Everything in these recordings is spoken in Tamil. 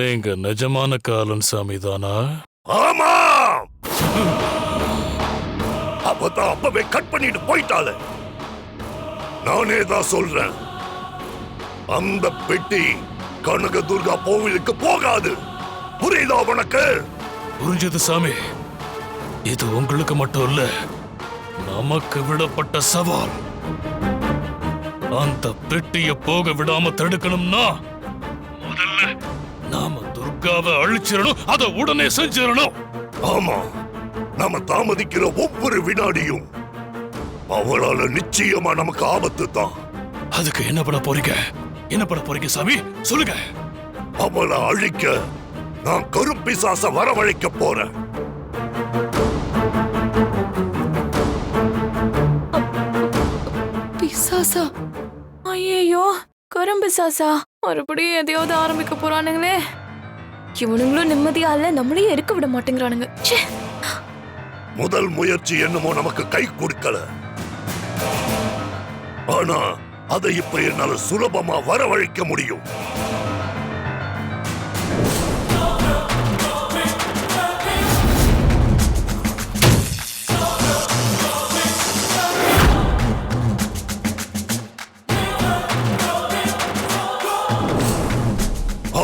நீங்க நிஜமான காலன் சாமி தானா ஆமா அப்பதான் அப்பவே கட் பண்ணிட்டு போயிட்டாளே. நானே தான் சொல்றேன். அந்த பெட்டி கனகதுர்கா கோவிலுக்கு போகாது. புரியுதா உனக்கு? புரிஞ்சது சாமி. இது உங்களுக்கு மட்டும் இல்ல நமக்கு விடப்பட்ட சவால். அந்த பெட்டிய போக விடாம தடுக்கணும்னா முதல்ல நாம துர்காவை அழிச்சிடணும் அதை உடனே செஞ்சிடணும். ஆமா நாம தாமதிக்கிற ஒவ்வொரு வினாடியும் அவளால நிச்சயமா நமக்கு ஆபத்து தான். அதுக்கு என்ன பண்ண போறீங்க? என்ன பண்ண போறீங்க சாமி? சொல்லுங்க. அவளை அழிக்க நான் கருப்பிசாச வரவழைக்க போறேன். பிசாசா? ஐயோ கரும்பு சாசா மறுபடியும் எதையாவது ஆரம்பிக்க போறானுங்களே. இவனுங்களும் நிம்மதியா இல்ல நம்மளையும் இருக்க விட மாட்டேங்கிறானுங்க. முதல் முயற்சி என்னமோ நமக்கு கை கொடுக்கல. ஆனா அதை இப்ப என்னால சுலபமா வரவழைக்க முடியும்.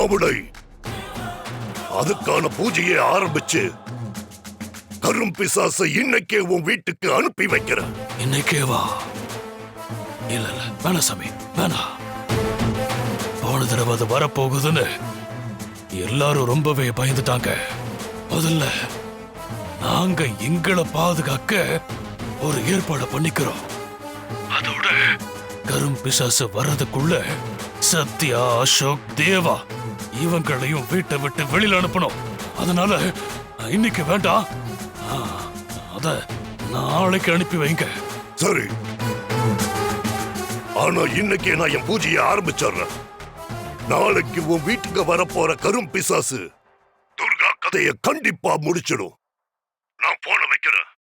ஆவுடை அதுக்கான பூஜையை ஆரம்பிச்சு கரும் பிசாசை இன்னைக்கே உன் வீட்டுக்கு அனுப்பி வைக்கிறேன். இன்னைக்கே வா. இல்ல இல்ல வேணா சாமி வேணா போன தடவை அது வரப்போகுதுன்னு எல்லாரும் ரொம்பவே பயந்துட்டாங்க. முதல்ல நாங்க எங்களை பாதுகாக்க ஒரு ஏற்பாடு பண்ணிக்கிறோம். அதோட கரும் பிசாசு வர்றதுக்குள்ள சத்யா அசோக் தேவா இவங்களையும் வீட்டை விட்டு வெளியில அனுப்பணும். அதனால இன்னைக்கு வேண்டாம். அத நாளைக்கு அனுப்பி வைங்க. சரி. ஆனா இன்னைக்கு நான் என் பூஜையை ஆரம்பிச்சிடுறேன். நாளைக்கு உன் வீட்டுக்கு வரப்போற கரும் பிசாசு துர்கா கதையை கண்டிப்பா முடிச்சிடும். நான் போன வைக்கிறேன்.